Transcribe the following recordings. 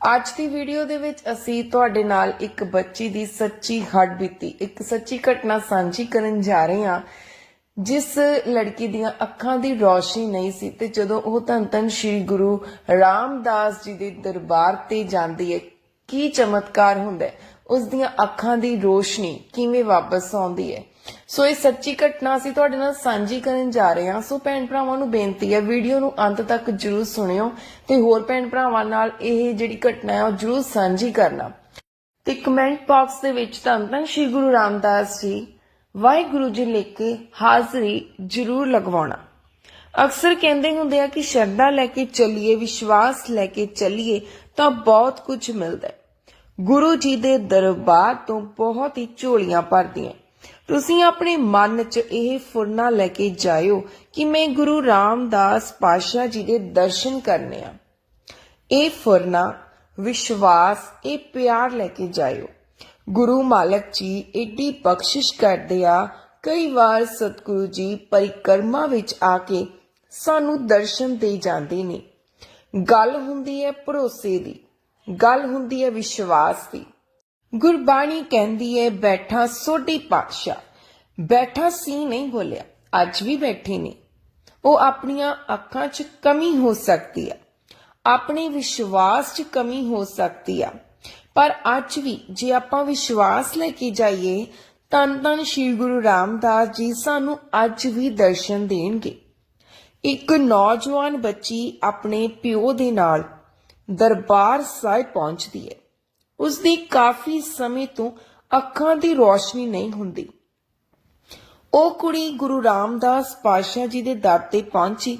ਅੱਜ ਦੀ ਵੀਡੀਓ ਦੇ ਵਿੱਚ ਅਸੀਂ ਤੁਹਾਡੇ ਨਾਲ ਇੱਕ ਬੱਚੀ ਦੀ ਸੱਚੀ ਹੱਡਬੀਤੀ ਇੱਕ ਸੱਚੀ ਘਟਨਾ ਸਾਂਝੀ ਕਰਨ ਜਾ ਰਹੇ ਹਾਂ, ਜਿਸ ਲੜਕੀ ਦੀਆਂ ਅੱਖਾਂ ਦੀ ਰੋਸ਼ਨੀ ਨਹੀਂ ਸੀ ਤੇ ਜਦੋਂ ਉਹ ਧੰਨ ਧੰਨ ਸ਼੍ਰੀ ਗੁਰੂ ਰਾਮਦਾਸ ਜੀ ਦੇ ਦਰਬਾਰ ਤੇ ਜਾਂਦੀ ਹੈ, ਕੀ ਚਮਤਕਾਰ ਹੁੰਦਾ ਹੈ? ਉਸ ਦੀਆਂ ਅੱਖਾਂ ਦੀ ਰੋਸ਼ਨੀ ਕਿਵੇਂ ਵਾਪਸ ਆਉਂਦੀ ਹੈ? ਸੋ ਇਹ ਸੱਚੀ ਘਟਨਾ ਅਸੀਂ ਤੁਹਾਡੇ ਨਾਲ ਸਾਂਝੀ ਕਰਨ ਜਾ ਰਹੇ ਹਾਂ। ਸੋ ਭੈਣ ਭਰਾਵਾਂ ਨੂੰ ਬੇਨਤੀ ਹੈ, ਵੀਡੀਓ ਨੂੰ ਅੰਤ ਤੱਕ ਜਰੂਰ ਸੁਣਿਓ ਤੇ ਹੋਰ ਭੈਣ ਭਰਾਵਾਂ ਨਾਲ ਇਹ ਜਿਹੜੀ ਘਟਨਾ ਹੈ, ਉਹ ਜਰੂਰ ਸਾਂਝੀ ਕਰਨਾ। ਤੇ ਕਮੈਂਟ ਬਾਕਸ ਦੇ ਵਿੱਚ ਧੰਨ ਧੰਨ ਸ਼੍ਰੀ ਗੁਰੂ ਰਾਮਦਾਸ ਜੀ, ਵਾਹਿਗੁਰੂ ਜੀ ਲਿਖ ਕੇ ਹਾਜ਼ਰੀ ਜਰੂਰ ਲਗਵਾਉਣਾ। ਅਕਸਰ ਕਹਿੰਦੇ ਹੁੰਦੇ ਆ ਕਿ ਸ਼ਰਧਾ ਲੈ ਕੇ ਚੱਲੀਏ, ਵਿਸ਼ਵਾਸ ਲੈ ਕੇ ਚੱਲੀਏ ਤਾਂ ਬਹੁਤ ਕੁਝ ਮਿਲਦਾ ਹੈ। ਗੁਰੂ ਜੀ ਦੇ ਦਰਬਾਰ ਤੋਂ ਬਹੁਤ ਹੀ ਝੋਲੀਆਂ ਭਰਦੀਆਂ। ਤੁਸੀਂ ਆਪਣੇ ਮਨ 'ਚ ਇਹ ਫੁਰਨਾ ਲੈ ਕੇ ਜਾਇਓ ਕਿ ਮੈਂ ਗੁਰੂ ਰਾਮਦਾਸ ਪਾਸ਼ਾ ਜੀ ਦੇ ਦਰਸ਼ਨ ਕਰਨੇ ਆ। ਇਹ ਫੁਰਨਾ, ਵਿਸ਼ਵਾਸ, ਇਹ ਪਿਆਰ ਲੈ ਕੇ ਜਾਇਓ। ਗੁਰੂ ਮਾਲਕ ਜੀ ਏਡੀ ਬਖਸ਼ਿਸ਼ ਕਰਦੇ ਆ, ਕਈ ਵਾਰ ਸਤਿਗੁਰੂ ਜੀ ਪਰਿਕਰਮਾ ਵਿੱਚ ਆ ਕੇ ਸਾਨੂੰ ਦਰਸ਼ਨ ਦੇ ਜਾਂਦੇ ਨੇ। ਗੱਲ ਹੁੰਦੀ ਹੈ ਭਰੋਸੇ ਦੀ, ਗੱਲ ਹੁੰਦੀ ਹੈ ਵਿਸ਼ਵਾਸ ਦੀ। ਗੁਰਬਾਣੀ ਕਹਿੰਦੀ ਹੈ, ਬੈਠਾ ਸੋਢੀ ਪਾਤਸ਼ਾਹ। ਬੈਠਾ ਸੀ ਨਹੀਂ ਬੋਲਿਆ। ਅੱਜ ਵੀ ਬੈਠੇ ਨੇ ਉਹ ਆਪਣੀਆਂ ਅੱਖਾਂ 'ਚ ਕਮੀ ਹੋ ਸਕਦੀ ਆ। ਆਪਣੇ ਵਿਸ਼ਵਾਸ 'ਚ ਕਮੀ ਹੋ ਸਕਦੀ ਆ। ਪਰ ਅੱਜ ਵੀ ਜੇ ਆਪਾਂ ਵਿਸ਼ਵਾਸ ਲੈ ਕੇ ਜਾਈਏ ਤਨ ਤਨ ਸ਼੍ਰੀ ਗੁਰੂ ਰਾਮਦਾਸ ਜੀ ਸਾਨੂੰ ਅੱਜ ਵੀ ਦਰਸ਼ਨ ਦੇਣਗੇ। ਇੱਕ ਨੌਜਵਾਨ ਬੱਚੀ ਆਪਣੇ ਪਿਓ ਦੇ ਨਾਲ ਦਰਬਾਰ ਸਾਹਿਬ ਪਹੁੰਚਦੀ ਹੈ। ਉਸ ਦੀ ਕਾਫੀ ਸਮੇਂ ਤੋਂ ਅੱਖਾਂ ਦੀ ਰੋਸ਼ਨੀ ਨਹੀਂ ਹੁੰਦੀ। ਉਹ ਕੁੜੀ ਗੁਰੂ ਰਾਮਦਾਸ ਪਾਤਸ਼ਾਹ ਜੀ ਦੇ ਦਰ ਤੇ ਪਹੁੰਚੀ,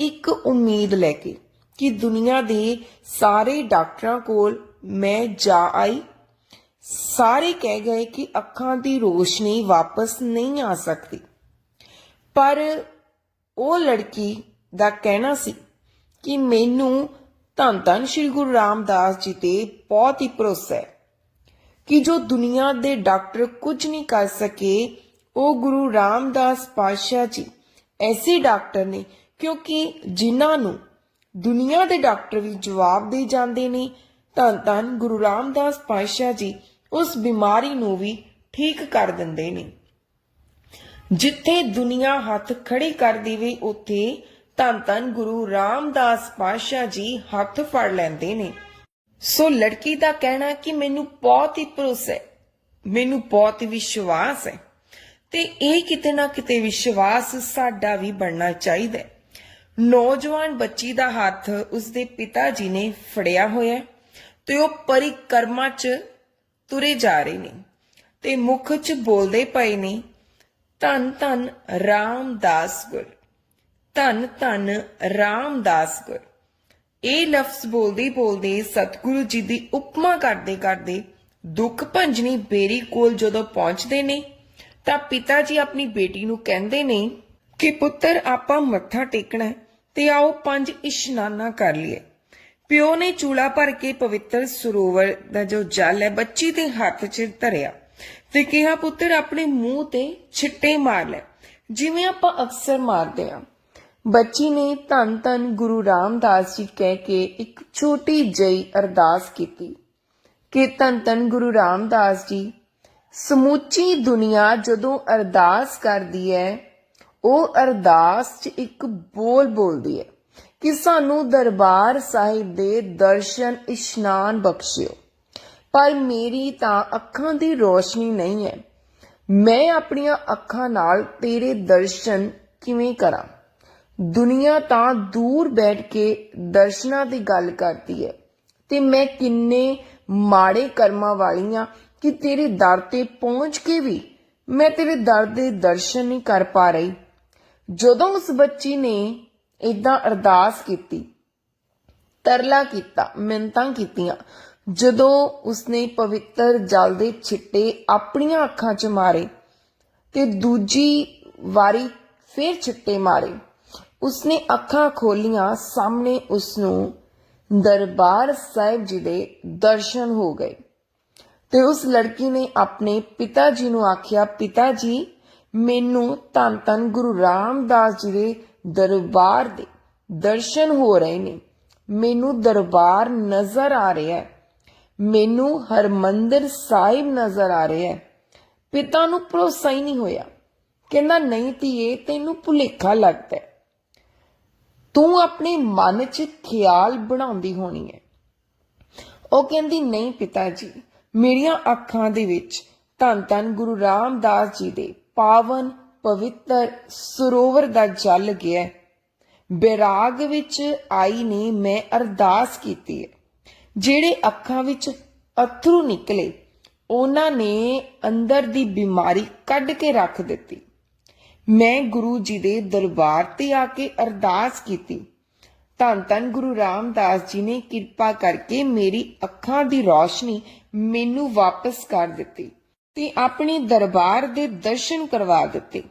ਇੱਕ ਉਮੀਦ ਲੈ ਕੇ ਕਿ ਦੁਨੀਆ ਦੇ ਸਾਰੇ ਡਾਕਟਰਾਂ ਕੋਲ ਮੈਂ ਜਾ ਆਈ। ਸਾਰੇ ਕਹਿ ਗਏ ਕਿ ਅੱਖਾਂ ਦੀ ਰੋਸ਼ਨੀ ਵਾਪਸ ਨਹੀਂ ਆ ਸਕਦੀ। ਪਰ ਉਹ ਲੜਕੀ ਦਾ ਕਹਿਣਾ ਸੀ ਕਿ ਮੈਨੂੰ ਧੰਨ ਧੰਨ ਸ਼੍ਰੀ ਗੁਰੂ ਰਾਮਦਾਸ ਜੀ ਤੇ ਬਹੁਤ ਹੀ ਭਰੋਸਾ ਹੈ ਕਿ ਜੋ ਦੁਨੀਆ ਦੇ ਡਾਕਟਰ ਕੁਝ ਨਹੀਂ ਕਰ ਸਕੇ ਉਹ ਗੁਰੂ ਰਾਮਦਾਸ ਪਾਤਸ਼ਾਹ ਜੀ, ਐਸੇ ਡਾਕਟਰ ਨੇ, ਕਿਉਂਕਿ ਜਿਨ੍ਹਾਂ ਨੂੰ ਦੁਨੀਆ ਦੇ ਡਾਕਟਰ ਵੀ ਜਵਾਬ ਦੇ ਜਾਂਦੇ ਨੇ, ਧੰਨ ਧੰਨ ਗੁਰੂ ਰਾਮਦਾਸ ਪਾਤਸ਼ਾਹ ਜੀ, ਉਸ ਬਿਮਾਰੀ ਨੂੰ ਵੀ ਠੀਕ ਕਰ ਦਿੰਦੇ ਨੇ। ਜਿੱਥੇ ਦੁਨੀਆ ਹੱਥ ਖੜੀ ਕਰ ਦੇਵੇ, ਉੱਥੇ ਧੰਨ ਧੰਨ ਗੁਰੂ ਰਾਮਦਾਸ ਪਾਤਸ਼ਾਹ ਜੀ ਹੱਥ ਫੜ ਲੈਂਦੇ ਨੇ। ਸੋ ਲੜਕੀ ਦਾ ਕਹਿਣਾ ਕਿ ਮੈਨੂੰ ਬਹੁਤ ਹੀ ਭਰੋਸਾ ਹੈ, ਮੈਨੂੰ ਬਹੁਤ ਵਿਸ਼ਵਾਸ ਹੈ। ਤੇ ਇਹ ਕਿਤੇ ਨਾ ਕਿਤੇ ਵਿਸ਼ਵਾਸ ਸਾਡਾ ਵੀ ਬਣਨਾ ਚਾਹੀਦਾ ਹੈ। ਨੌਜਵਾਨ ਬੱਚੀ ਦਾ ਹੱਥ ਉਸਦੇ ਪਿਤਾ ਜੀ ਨੇ ਫੜਿਆ ਹੋਇਆ ਤੇ ਉਹ ਪਰਿਕਰਮਾ 'ਚ ਤੁਰੇ ਜਾ ਰਹੇ ਨੇ ਤੇ ਮੁਖ 'ਚ ਬੋਲਦੇ ਪਏ ਨੇ, ਧੰਨ ਧੰਨ ਰਾਮਦਾਸ ਗੁਰ, ਧੰਨ ਧੰਨ ਰਾਮਦਾਸ ਗੁਰ। ਇਹ ਲਫ਼ਜ਼ ਬੋਲਦੇ ਬੋਲਦੇ ਸਤਿਗੁਰੂ ਜੀ ਦੀ ਉਪਮਾ ਕਰਦੇ ਕਰਦੇ ਦੁੱਖ ਭੰਜਨੀ ਬੇਰੀ ਕੋਲ ਜਦੋਂ ਪਹੁੰਚਦੇ ਨੇ ਤਾਂ ਪਿਤਾ ਜੀ ਆਪਣੀ ਬੇਟੀ ਨੂੰ ਕਹਿੰਦੇ ਨੇ ਕਿ ਪੁੱਤਰ, ਆਪਾਂ ਮੱਥਾ ਟੇਕਣਾ ਤੇ ਆਓ ਪੰਜ ਇਸ਼ਨਾਨਾ ਕਰ ਲਈਏ। ਪਿਓ ਨੇ ਚੂਲਾ ਭਰ ਕੇ ਪਵਿੱਤਰ ਸਰੋਵਰ ਦਾ ਜੋ ਜਲ ਹੈ, ਬੱਚੀ ਦੇ ਹੱਥ 'ਚ ਧਰਿਆ ਤੇ ਕਿਹਾ, ਪੁੱਤਰ, ਆਪਣੇ ਮੂੰਹ ਤੇ ਛਿੱਟੇ ਮਾਰ ਲੈ। ਜਿਵੇਂ ਆਪਾਂ ਅਕਸਰ ਮਾਰਦੇ ਆ ਬੱਚੀ ਨੇ ਧੰਨ ਧੰਨ ਗੁਰੂ ਰਾਮਦਾਸ ਜੀ ਕਹਿ ਕੇ ਇੱਕ ਛੋਟੀ ਜਿਹੀ ਅਰਦਾਸ ਕੀਤੀ ਕਿ ਧੰਨ ਧੰਨ ਗੁਰੂ ਰਾਮਦਾਸ ਜੀ ਸਮੁੱਚੀ ਦੁਨੀਆ ਜਦੋਂ ਅਰਦਾਸ ਕਰਦੀ ਹੈ, ਉਹ ਅਰਦਾਸ 'ਚ ਇੱਕ ਬੋਲ ਬੋਲਦੀ ਹੈ ਕਿ ਸਾਨੂੰ ਦਰਬਾਰ ਸਾਹਿਬ ਦੇ ਦਰਸ਼ਨ, ਇਸ਼ਨਾਨ ਬਖਸ਼ਿਓ। ਪਰ ਮੇਰੀ ਤਾਂ ਅੱਖਾਂ ਦੀ ਰੋਸ਼ਨੀ ਨਹੀਂ ਹੈ। ਮੈਂ ਆਪਣੀਆਂ ਅੱਖਾਂ ਨਾਲ ਤੇਰੇ ਦਰਸ਼ਨ ਕਿਵੇਂ ਕਰਾਂ? ਦੁਨੀਆ ਤਾਂ ਦੂਰ ਬੈਠ ਕੇ ਦਰਸ਼ਨਾਂ ਦੀ ਗੱਲ ਕਰਦੀ ਹੈ ਤੇ ਮੈਂ ਕਿੰਨੇ ਮਾੜੇ ਕਰਮਾਂ ਵਾਲੀਆਂ ਕਿ ਤੇਰੇ ਦਰ ਤੇ ਪਹੁੰਚ ਕੇ ਵੀ ਮੈਂ ਤੇਰੇ ਦਰ ਦੇ ਦਰਸ਼ਨ ਨਹੀਂ ਕਰ ਪਾ ਰਹੀ। ਜਦੋਂ ਉਸ ਬੱਚੀ ਨੇ ਇਦਾਂ ਅਰਦਾਸ ਕੀਤੀ, ਤਰਲਾ ਕੀਤਾ ਮਿੰਤਾਂ ਕੀਤੀਆਂ, ਜਦੋਂ ਉਸਨੇ ਪਵਿੱਤਰ ਜਲ ਦੇ ਛਿੱਟੇ ਆਪਣੀਆਂ ਅੱਖਾਂ 'ਚ ਮਾਰੇ ਤੇ ਦੂਜੀ ਵਾਰੀ ਫੇਰ ਛਿੱਟੇ ਮਾਰੇ, ਉਸਨੇ ਅੱਖਾਂ ਖੋਲੀਆਂ, ਸਾਹਮਣੇ ਉਸ ਨੂੰ ਦਰਬਾਰ ਸਾਹਿਬ ਜੀ ਦੇ ਦਰਸ਼ਨ ਹੋ ਗਏ। ਤੇ ਉਸ ਲੜਕੀ ਨੇ ਆਪਣੇ ਪਿਤਾ ਜੀ ਨੂੰ ਆਖਿਆ ਪਿਤਾ ਜੀ ਮੈਨੂੰ ਧੰਨ ਧੰਨ ਗੁਰੂ ਰਾਮਦਾਸ ਜੀ ਦੇ ਦਰਬਾਰ ਦੇ ਦਰਸ਼ਨ ਹੋ ਰਹੇ ਨੇ। ਮੈਨੂੰ ਦਰਬਾਰ ਨਜ਼ਰ ਆ ਰਿਹਾ ਹੈ। ਮੈਨੂੰ ਹਰਮੰਦਰ ਸਾਹਿਬ ਨਜ਼ਰ ਆ ਰਿਹਾ ਹੈ। ਪਿਤਾ ਨੂੰ ਭਰੋਸਾ ਹੀ ਨਹੀਂ ਹੋਇਆ। ਕਹਿੰਦਾ, ਨਹੀਂ ਧੀਏ, ਤੈਨੂੰ ਭੁਲੇਖਾ ਲੱਗਦਾ ਤੂੰ ਆਪਣੇ ਮਨ 'ਚ ਖਿਆਲ ਬਣਾਉਂਦੀ ਹੋਣੀ ਹੈ। ਉਹ ਕਹਿੰਦੀ, ਨਹੀਂ ਪਿਤਾ ਜੀ ਮੇਰੀਆਂ ਅੱਖਾਂ ਦੇ ਵਿੱਚ ਧੰਨ ਧੰਨ ਗੁਰੂ ਰਾਮਦਾਸ ਜੀ ਦੇ ਪਾਵਨ ਪਵਿੱਤਰ ਸਰੋਵਰ ਦਾ ਜਲ ਗਿਆ ਹੈ। ਵਿੱਚ ਆਈ ਨੇ ਮੈਂ ਅਰਦਾਸ ਕੀਤੀ ਹੈ। ਜਿਹੜੇ ਅੱਖਾਂ ਵਿੱਚ ਅਥਰੂ ਨਿਕਲੇ, ਉਹਨਾਂ ਨੇ ਅੰਦਰ ਦੀ ਬਿਮਾਰੀ ਕੱਢ ਕੇ ਰੱਖ ਦਿੱਤੀ। ਮੈਂ ਗੁਰੂ ਜੀ ਦੇ ਦਰਬਾਰ ਤੇ ਆ ਕੇ ਅਰਦਾਸ ਕੀਤੀ। ਧੰਨ ਧੰਨ ਗੁਰੂ ਰਾਮਦਾਸ ਜੀ ਨੇ ਕਿਰਪਾ ਕਰਕੇ ਮੇਰੀ ਅੱਖਾਂ ਦੀ ਰੌਸ਼ਨੀ ਮੈਨੂੰ ਵਾਪਸ ਕਰ ਦਿੱਤੀ ਤੇ ਆਪਣੇ ਦਰਬਾਰ ਦੇ ਦਰਸ਼ਨ ਕਰਵਾ ਦਿੱਤੇ।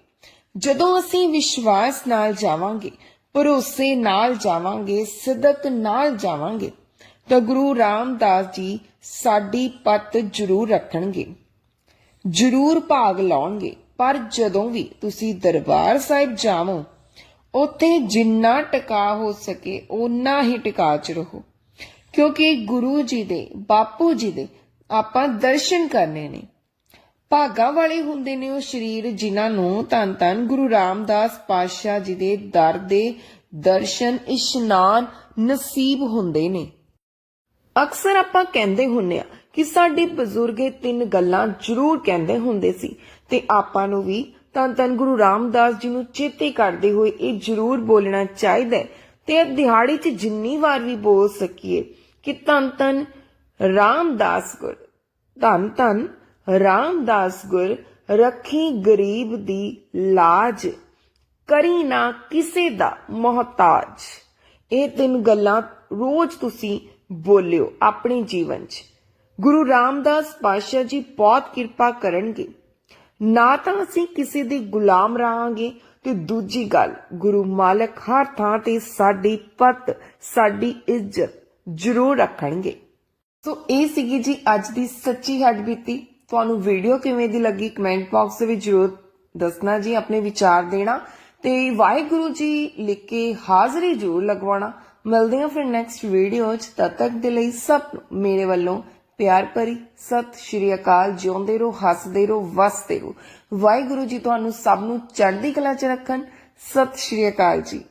ਜਦੋਂ ਅਸੀਂ ਵਿਸ਼ਵਾਸ ਨਾਲ ਜਾਵਾਂਗੇ, ਭਰੋਸੇ ਨਾਲ ਜਾਵਾਂਗੇ ਸਿੱਧਕ ਨਾਲ ਜਾਵਾਂਗੇ, ਤਾਂ ਗੁਰੂ ਰਾਮਦਾਸ ਜੀ ਸਾਡੀ ਪੱਤ ਜ਼ਰੂਰ ਰੱਖਣਗੇ। ਜ਼ਰੂਰ ਭਾਗ ਲਾਉਣਗੇ। ਪਰ ਜਦੋਂ ਵੀ ਤੁਸੀਂ ਦਰਬਾਰ ਸਾਹਿਬ ਜਾਵੋ, ਉੱਥੇ ਜਿੰਨਾ ਟਿਕਾ ਹੋ ਸਕੇ, ਓਨਾ ਹੀ ਟਿਕਾ ਚ ਰਹੋ। ਕਿਉਂਕਿ ਗੁਰੂ ਜੀ ਦੇ, ਬਾਪੂ ਜੀ ਦੇ ਆਪਾਂ ਦਰਸ਼ਨ ਕਰਨੇ ਨੇ। ਭਾਗਾ ਵਾਲੇ ਹੁੰਦੇ ਨੇ ਉਹ ਸ਼ਰੀਰ ਜਿਨ੍ਹਾਂ ਨੂੰ ਧੰਨ ਧੰਨ ਗੁਰੂ ਰਾਮਦਾਸ ਪਾਤਸ਼ਾਹ ਜੀ ਦੇ ਦਰ ਦੇ ਦਰਸ਼ਨ, ਇਸ਼ਨਾਨ ਨਸੀਬ ਹੁੰਦੇ ਨੇ। ਅਕਸਰ ਆਪਾਂ ਕਹਿੰਦੇ ਹੁੰਨੇ ਆ ਕਿ ਸਾਡੇ ਬਜ਼ੁਰਗ ਇਹ ਤਿੰਨ ਗੱਲਾਂ ਜ਼ਰੂਰ ਕਹਿੰਦੇ ਹੁੰਦੇ ਸੀ ਤੇ ਆਪਾਂ ਨੂੰ ਵੀ ਧੰਨ ਧੰਨ ਗੁਰੂ ਰਾਮਦਾਸ ਜੀ ਨੂੰ ਚੇਤੇ ਕਰਦੇ ਹੋਏ ਇਹ ਜ਼ਰੂਰ ਬੋਲਣਾ ਚਾਹੀਦਾ ਤੇ ਦਿਹਾੜੀ 'ਚ ਜਿੰਨੀ ਵਾਰ ਵੀ ਬੋਲ ਸਕੀਏ ਕਿ ਧੰਨ ਧੰਨ ਰਾਮਦਾਸ ਗੁਰ, ਧੰਨ ਧੰਨ, ਰਾਮਦਾਸ ਗੁਰ, ਰੱਖੀ ਗਰੀਬ ਦੀ ਲਾਜ, ਕਰੀ ਨਾ ਕਿਸੇ ਦਾ ਮੁਹਤਾਜ। ਇਹ ਤਿੰਨ ਗੱਲਾਂ ਰੋਜ਼ ਤੁਸੀਂ ਬੋਲਿਓ ਆਪਣੇ ਜੀਵਨ 'ਚ। ਗੁਰੂ ਰਾਮਦਾਸ ਪਾਤਸ਼ਾਹ ਜੀ ਬਹੁਤ ਕਿਰਪਾ ਕਰਨਗੇ। ਨਾ ਤਾਂ ਅਸੀਂ ਕਿਸੇ ਦੇ ਗੁਲਾਮ ਰਹਾਂਗੇ ਤੇ ਦੂਜੀ ਗੱਲ, ਗੁਰੂ ਮਾਲਕ ਹਰ ਥਾਂ ਤੇ ਸਾਡੀ ਪਤ, ਸਾਡੀ ਇੱਜ਼ਤ ਜ਼ਰੂਰ ਰੱਖਣਗੇ। ਸੋ ਇਹ ਸੀਗੀ ਜੀ ਅੱਜ ਦੀ ਸੱਚੀ ਹੱਡ ਬੀਤੀ। ਤੁਹਾਨੂੰ ਵੀਡੀਓ ਕਿਵੇਂ ਦੀ ਲੱਗੀ ਕਮੈਂਟ ਬਾਕਸ ਦੇ ਵਿੱਚ ਜ਼ਰੂਰ ਦੱਸਣਾ ਜੀ, ਆਪਣੇ ਵਿਚਾਰ ਦੇਣਾ। ਤੇ ਵਾਹਿਗੁਰੂ ਜੀ ਲਿਖ ਕੇ ਹਾਜ਼ਰੀ ਜ਼ਰੂਰ ਲਗਵਾਉਣਾ। ਮਿਲਦੇ ਹਾਂ ਫਿਰ ਨੈਕਸਟ ਵੀਡੀਓ 'ਚ ਤਦ ਤੱਕ ਦੇ ਲਈ ਸਭ ਨੂੰ ਮੇਰੇ ਵੱਲੋਂ ਪਿਆਰ ਭਰੀ ਸਤਿ ਸ਼੍ਰੀ ਅਕਾਲ। ਜਿਉਂਦੇ ਰਹੋ, ਹੱਸਦੇ ਰਹੋ, ਵਸਦੇ ਰਹੋ। ਵਾਹਿਗੁਰੂ ਜੀ ਤੁਹਾਨੂੰ ਸਭ ਨੂੰ ਚੜ੍ਹਦੀ ਕਲਾ 'ਚ ਰੱਖਣ। ਸਤਿ ਸ਼੍ਰੀ ਅਕਾਲ ਜੀ।